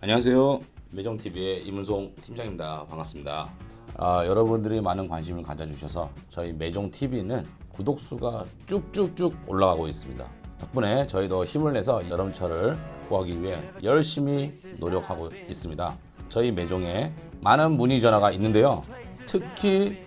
안녕하세요. 매정TV의 이문송 팀장입니다. 반갑습니다. 아, 여러분들이 많은 관심을 가져주셔서 저희 매정TV는 구독수가 쭉쭉쭉 올라가고 있습니다. 덕분에 저희도 힘을 내서 여름철을 구하기 위해 열심히 노력하고 있습니다. 저희 매종에 많은 문의 전화가 있는데요. 특히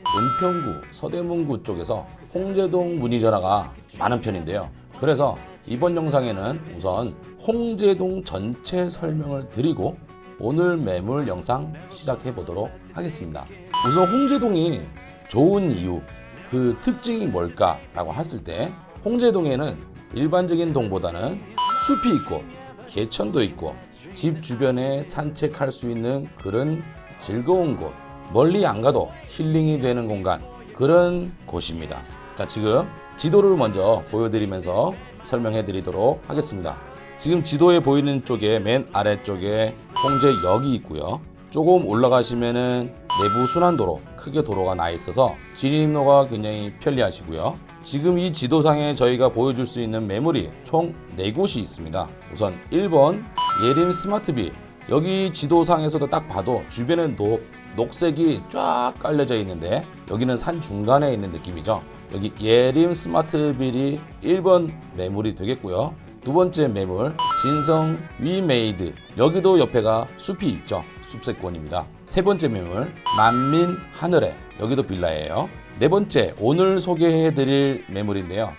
은평구, 서대문구 쪽에서 홍제동 문의 전화가 많은 편인데요. 그래서 이번 영상에는 우선 홍제동 전체 설명을 드리고 오늘 매물 영상 시작해 보도록 하겠습니다. 우선 홍제동이 좋은 이유, 그 특징이 뭘까라고 했을 때 홍제동에는 일반적인 동보다는 숲이 있고 개천도 있고 집 주변에 산책할 수 있는 그런 즐거운 곳, 멀리 안 가도 힐링이 되는 공간 그런 곳입니다. 자, 지금 지도를 먼저 보여드리면서 설명해 드리도록 하겠습니다. 지금 지도에 보이는 쪽에 맨 아래쪽에 홍제역이 있고요. 조금 올라가시면은 내부 순환도로 크게 도로가 나 있어서 진입로가 굉장히 편리하시고요. 지금 이 지도상에 저희가 보여줄 수 있는 매물이 총 4곳이 있습니다. 우선 1번 예림 스마트비 여기 지도상에서도 딱 봐도 주변에 녹, 녹색이 쫙 깔려져 있는데 여기는 산 중간에 있는 느낌이죠. 여기 예림 스마트빌이 1번 매물이 되겠고요. 두 번째 매물 진성 위메이드 여기도 옆에가 숲이 있죠. 숲세권입니다. 세 번째 매물 만민 하늘에 여기도 빌라예요. 네 번째 오늘 소개해드릴 매물인데요.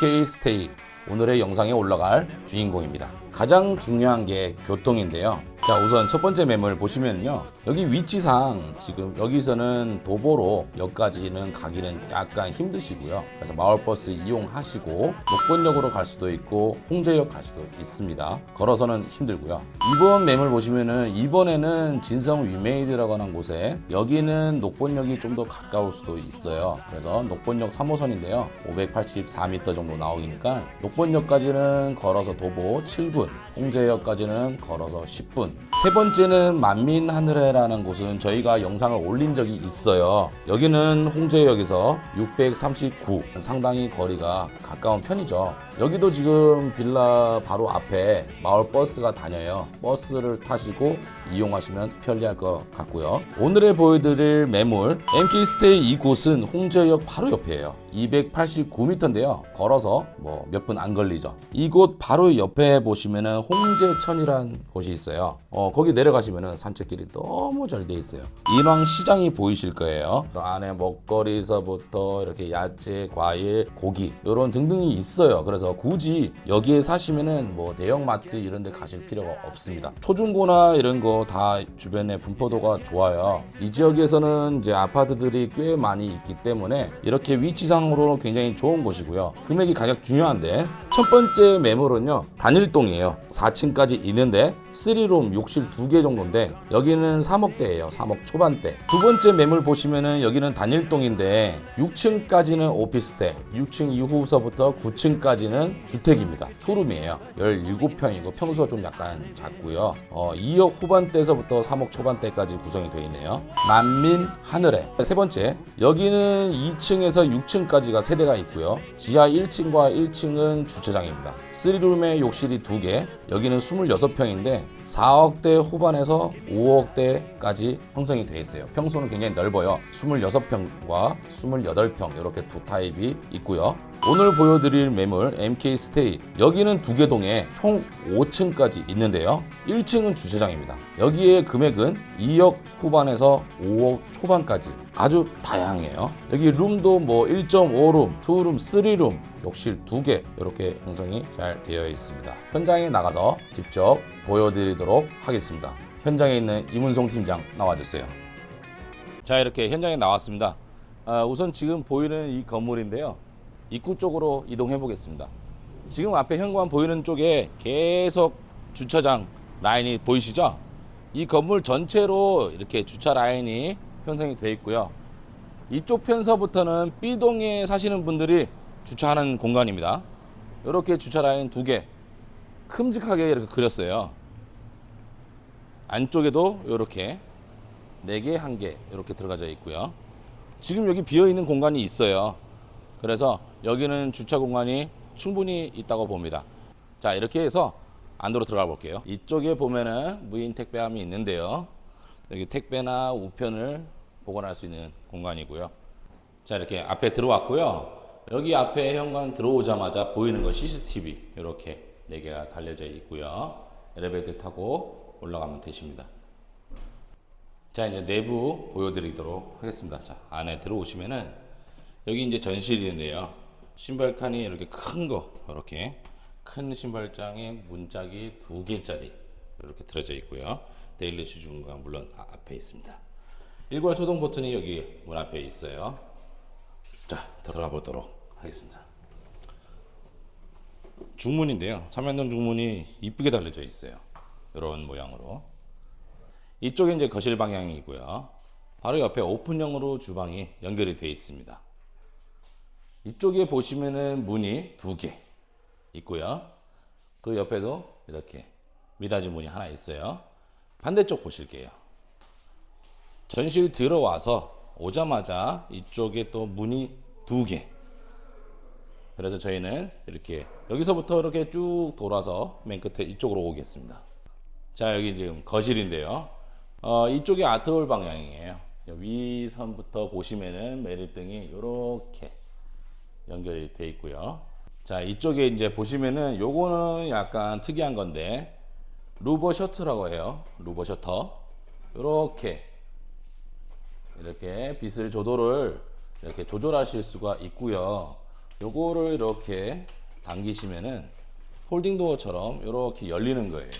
MK 스테이 오늘의 영상에 올라갈 주인공입니다. 가장 중요한 게 교통인데요. 자, 우선 첫 번째 매물 보시면요. 여기 위치상 지금 여기서는 도보로 역까지는 가기는 약간 힘드시고요. 그래서 마을버스 이용하시고 녹본역으로 갈 수도 있고 홍제역 갈 수도 있습니다. 걸어서는 힘들고요. 이번 매물 보시면은 이번에는 진성 위메이드라고 하는 곳에 여기는 녹본역이 좀 더 가까울 수도 있어요. 그래서 녹본역 3호선인데요. 584m 정도 나오니까 녹본역까지는 걸어서 도보 7분, 홍제역까지는 걸어서 10분. 세 번째는 만민하늘에라는 곳은 저희가 영상을 올린 적이 있어요. 여기는 홍제역에서 639 상당히 거리가 가까운 편이죠. 여기도 지금 빌라 바로 앞에 마을 버스가 다녀요. 버스를 타시고 이용하시면 편리할 것 같고요. 오늘의 보여드릴 매물 MK 스테이 이곳은 홍제역 바로 옆이에요. 289m인데요. 걸어서 뭐 몇 분 안 걸리죠. 이곳 바로 옆에 보시면은 홍제천이란 곳이 있어요. 어, 거기 내려가시면은 산책길이 너무 잘 돼 있어요. 인왕 시장이 보이실 거예요. 그 안에 먹거리서부터 이렇게 야채, 과일, 고기 이런 등등이 있어요. 그래서 굳이 여기에 사시면은 뭐 대형 마트 이런 데 가실 필요가 없습니다. 초중고나 이런 거 다 주변에 분포도가 좋아요. 이 지역에서는 이제 아파트들이 꽤 많이 있기 때문에 이렇게 위치상으로는 굉장히 좋은 곳이고요. 금액이 가장 중요한데 첫 번째 매물은요 단일동이에요. 4층까지 있는데 3룸 욕실 2개 정도인데 여기는 3억대예요. 3억 초반대. 두 번째 매물 보시면은 여기는 단일동인데 6층까지는 오피스텔, 6층 이후서부터 9층까지는 주택입니다. 투룸이에요. 17평이고 평수가 좀 약간 작고요. 어, 2억 후반대에서부터 3억 초반대까지 구성이 되어 있네요. 만민 하늘에. 세 번째, 여기는 2층에서 6층까지가 세대가 있고요. 지하 1층과 1층은 주차장입니다. 3룸에 욕실이 2개, 여기는 26평인데 4억대 후반에서 5억대까지 형성이 되어 있어요. 평수는 굉장히 넓어요. 26평과 28평 이렇게 두 타입이 있고요. 오늘 보여드릴 매물 MK 스테이 여기는 두개 동에 총 5층까지 있는데요. 1층은 주차장입니다. 여기에 금액은 2억 후반에서 5억 초반까지 아주 다양해요. 여기 룸도 뭐 1.5룸, 2룸, 3룸, 욕실 2개 이렇게 형성이 잘 되어 있습니다. 현장에 나가서 직접 보여드리도록 하겠습니다. 현장에 있는 이문송 팀장 나와주세요. 자 이렇게 현장에 나왔습니다. 아, 우선 지금 보이는 이 건물인데요. 입구 쪽으로 이동해 보겠습니다. 지금 앞에 현관 보이는 쪽에 계속 주차장 라인이 보이시죠? 이 건물 전체로 이렇게 주차 라인이 편성이 되어 있고요. 이쪽 편서부터는 B동에 사시는 분들이 주차하는 공간입니다. 이렇게 주차 라인 두 개 큼직하게 이렇게 그렸어요. 안쪽에도 이렇게 4개, 1개 이렇게 들어가져 있고요. 지금 여기 비어 있는 공간이 있어요. 그래서 여기는 주차 공간이 충분히 있다고 봅니다. 자, 이렇게 해서 안으로 들어가 볼게요. 이쪽에 보면은 무인 택배함이 있는데요. 여기 택배나 우편을 보관할 수 있는 공간이고요. 자, 이렇게 앞에 들어왔고요. 여기 앞에 현관 들어오자마자 보이는 거 CCTV 이렇게 네 개가 달려져 있고요. 엘리베이터 타고 올라가면 되십니다. 자, 이제 내부 보여드리도록 하겠습니다. 자, 안에 들어오시면은 여기 이제 전실인데요. 신발 칸이 이렇게 큰 거, 이렇게 큰 신발장에 문짝이 두 개짜리 이렇게 들어져 있고요. 데일리 슈즈가 물론 아- 앞에 있습니다. 일괄 초동 버튼이 여기 문 앞에 있어요. 자, 들어가 보도록 하겠습니다. 중문인데요. 삼연동 중문이 이쁘게 달려져 있어요. 이런 모양으로. 이쪽에 이제 거실 방향이고요. 바로 옆에 오픈형으로 주방이 연결이 되어 있습니다. 이쪽에 보시면은 문이 두 개 있고요. 그 옆에도 이렇게 미닫이 문이 하나 있어요. 반대쪽 보실게요. 전실 들어와서 오자마자 이쪽에 또 문이 두 개. 그래서 저희는 이렇게 여기서부터 이렇게 쭉 돌아서 맨 끝에 이쪽으로 오겠습니다. 자 여기 지금 거실인데요. 어, 이쪽이 아트홀 방향이에요. 위선부터 보시면은 매립등이 이렇게 연결이 돼 있고요. 자 이쪽에 이제 보시면은 요거는 약간 특이한 건데 루버 셔터라고 해요. 루버 셔터 이렇게 이렇게 빛을 조도를 이렇게 조절하실 수가 있고요. 요거를 이렇게 당기시면은 홀딩 도어처럼 이렇게 열리는 거예요.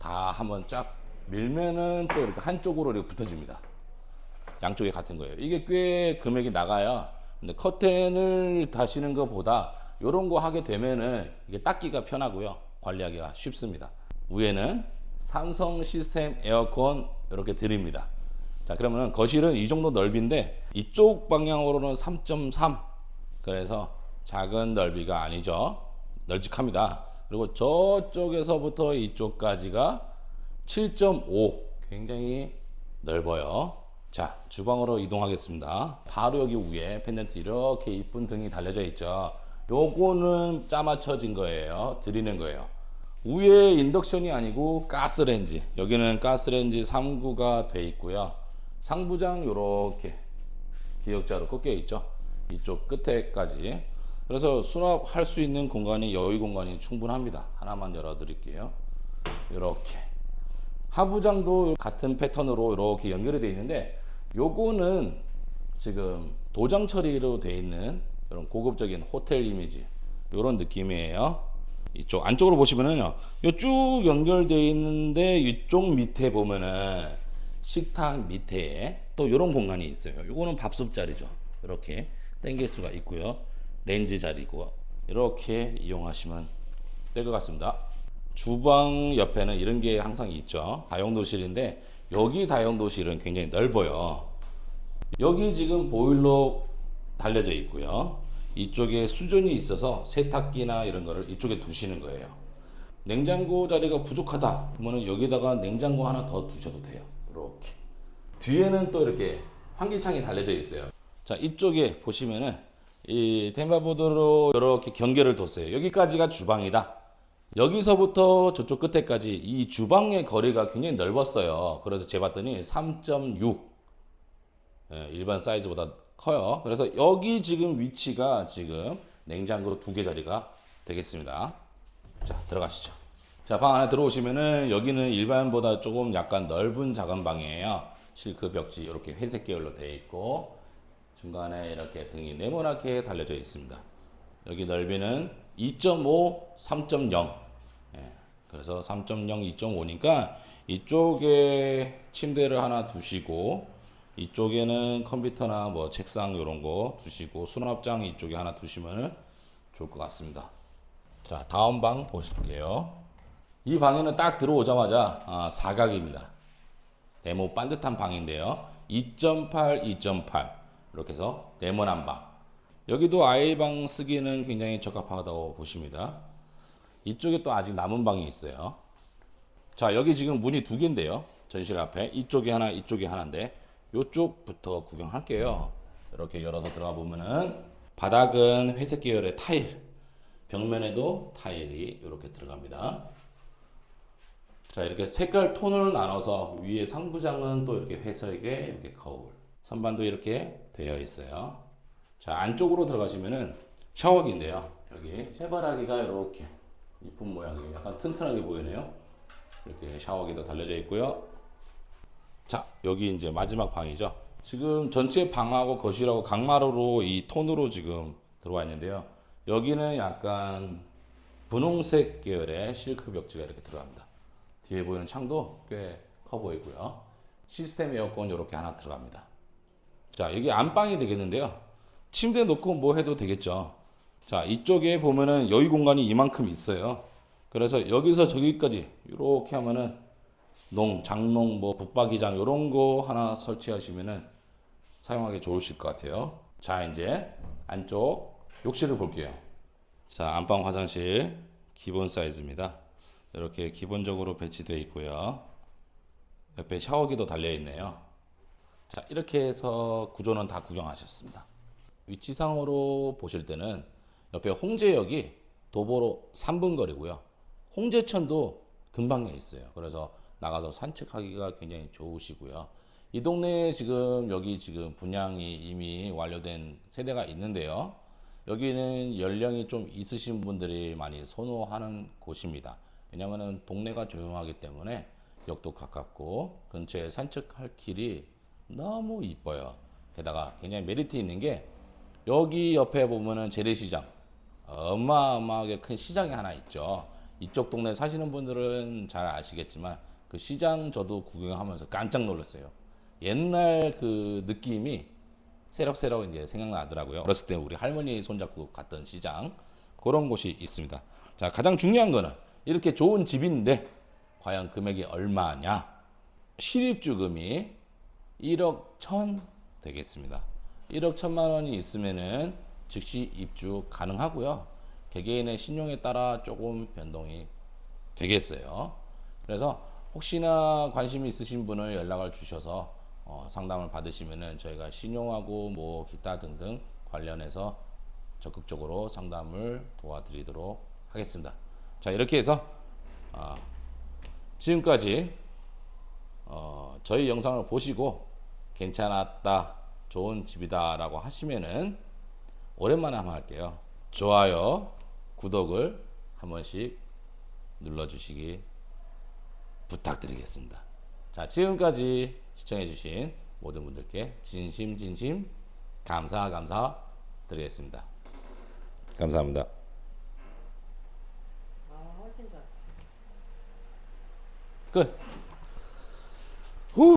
다 한번 쫙 밀면은 또 이렇게 한쪽으로 이렇게 붙어집니다. 양쪽에 같은 거예요. 이게 꽤 금액이 나가요. 근데 커튼을 다시는 것보다 이런 거 하게 되면은 이게 닦기가 편하고요. 관리하기가 쉽습니다. 위에는 삼성 시스템 에어컨 이렇게 드립니다. 자, 그러면 거실은 이 정도 넓이인데 이쪽 방향으로는 3.3. 그래서 작은 넓이가 아니죠. 널찍합니다. 그리고 저쪽에서부터 이쪽까지가 7.5. 굉장히 넓어요. 자, 주방으로 이동하겠습니다. 바로 여기 위에 펜던트 이렇게 이쁜 등이 달려져 있죠. 요거는 짜맞춰진 거예요. 드리는 거예요. 위에 인덕션이 아니고 가스레인지. 여기는 가스레인지 3구가 돼 있고요. 상부장 요렇게 기역자로 꺾여 있죠. 이쪽 끝에까지. 그래서 수납할 수 있는 공간이 여유 공간이 충분합니다. 하나만 열어 드릴게요. 이렇게. 하부장도 같은 패턴으로 이렇게 연결이 되어 있는데 요거는 지금 도장 처리로 되어 있는 이런 고급적인 호텔 이미지 이런 느낌이에요. 이쪽 안쪽으로 보시면은요, 쭉 연결되어 있는데 이쪽 밑에 보면은 식탁 밑에 또 이런 공간이 있어요. 요거는 밥솥 자리죠. 이렇게 당길 수가 있고요. 렌즈 자리고 이렇게 이용하시면 될 것 같습니다. 주방 옆에는 이런 게 항상 있죠. 다용도실인데 여기 다용도실은 굉장히 넓어요. 여기 지금 보일러 달려져 있고요. 이쪽에 수전이 있어서 세탁기나 이런 거를 이쪽에 두시는 거예요. 냉장고 자리가 부족하다. 그러면 여기다가 냉장고 하나 더 두셔도 돼요. 이렇게. 뒤에는 또 이렇게 환기창이 달려져 있어요. 자, 이쪽에 보시면은 이 템바보드로 이렇게 경계를 뒀어요. 여기까지가 주방이다. 여기서부터 저쪽 끝에까지 이 주방의 거리가 굉장히 넓었어요. 그래서 재봤더니 3.6 예, 일반 사이즈보다 커요. 그래서 여기 지금 위치가 지금 냉장고 두 개 자리가 되겠습니다. 자, 들어가시죠. 자, 방 안에 들어오시면은 여기는 일반보다 조금 약간 넓은 작은 방이에요. 실크 벽지 이렇게 회색 계열로 되어 있고 중간에 이렇게 등이 네모나게 달려져 있습니다. 여기 넓이는 2.5, 3.0. 예, 그래서 3.0, 2.5니까 이쪽에 침대를 하나 두시고 이쪽에는 컴퓨터나 뭐 책상 이런 거 두시고 수납장 이쪽에 하나 두시면 좋을 것 같습니다. 자, 다음 방 보실게요. 이 방에는 딱 들어오자마자 아, 사각입니다. 네모 반듯한 방인데요. 2.8, 2.8 이렇게 해서 네모난 방. 여기도 아이방 쓰기는 굉장히 적합하다고 보십니다. 이쪽에 또 아직 남은 방이 있어요. 자 여기 지금 문이 두 개인데요. 전실 앞에 이쪽이 하나, 이쪽이 하나인데 이쪽부터 구경할게요. 이렇게 열어서 들어가 보면은 바닥은 회색 계열의 타일, 벽면에도 타일이 이렇게 들어갑니다. 자 이렇게 색깔 톤을 나눠서 위에 상부장은 또 이렇게 회색에 이렇게 거울, 선반도 이렇게 되어 있어요. 자 안쪽으로 들어가시면은 샤워기인데요. 여기 해바라기가 이렇게 이쁜 모양이 약간 튼튼하게 보이네요. 이렇게 샤워기도 달려져 있고요. 자, 여기 이제 마지막 방이죠. 지금 전체 방하고 거실하고 강마루로 이 톤으로 지금 들어와 있는데요. 여기는 약간 분홍색 계열의 실크 벽지가 이렇게 들어갑니다. 뒤에 보이는 창도 꽤 커 보이고요. 시스템 에어컨 이렇게 하나 들어갑니다. 자, 여기 안방이 되겠는데요. 침대 놓고 뭐 해도 되겠죠. 자, 이쪽에 보면은 여유 공간이 이만큼 있어요. 그래서 여기서 저기까지 이렇게 하면은 농, 장농, 뭐 북박이장 이런 거 하나 설치하시면은 사용하기 좋으실 것 같아요. 자, 이제 안쪽 욕실을 볼게요. 자, 안방 화장실 기본 사이즈입니다. 이렇게 기본적으로 배치되어 있고요. 옆에 샤워기도 달려 있네요. 자, 이렇게 해서 구조는 다 구경하셨습니다. 위치상으로 보실 때는 옆에 홍제역이 도보로 3분 거리고요. 홍제천도 근방에 있어요. 그래서 나가서 산책하기가 굉장히 좋으시고요. 이 동네에 지금 여기 지금 분양이 이미 완료된 세대가 있는데요. 여기는 연령이 좀 있으신 분들이 많이 선호하는 곳입니다. 왜냐하면 동네가 조용하기 때문에 역도 가깝고 근처에 산책할 길이 너무 이뻐요. 게다가 굉장히 메리트 있는 게 여기 옆에 보면은 재래시장 어마어마하게 큰 시장이 하나 있죠. 이쪽 동네 사시는 분들은 잘 아시겠지만 그 시장 저도 구경하면서 깜짝 놀랐어요. 옛날 그 느낌이 새록새록 이제 생각나더라고요. 어렸을 때 우리 할머니 손잡고 갔던 시장 그런 곳이 있습니다. 자 가장 중요한 거는 이렇게 좋은 집인데 과연 금액이 얼마냐? 실입주금이 1억 1천 되겠습니다. 1억 1천만 원이 있으면은 즉시 입주 가능하고요. 개개인의 신용에 따라 조금 변동이 되겠어요. 그래서 혹시나 관심이 있으신 분을 연락을 주셔서 어, 상담을 받으시면은 저희가 신용하고 뭐 기타 등등 관련해서 적극적으로 상담을 도와드리도록 하겠습니다. 자 이렇게 해서 아, 지금까지 어, 저희 영상을 보시고 괜찮았다, 좋은 집이다 라고 하시면은 오랜만에 한번 할게요. 좋아요, 구독을 한 번씩 눌러주시기 부탁드리겠습니다. 자, 지금까지 시청해주신 모든 분들께 진심 진심 감사 감사 드리겠습니다. 감사합니다. 아, 훨씬 좋았어. 끝.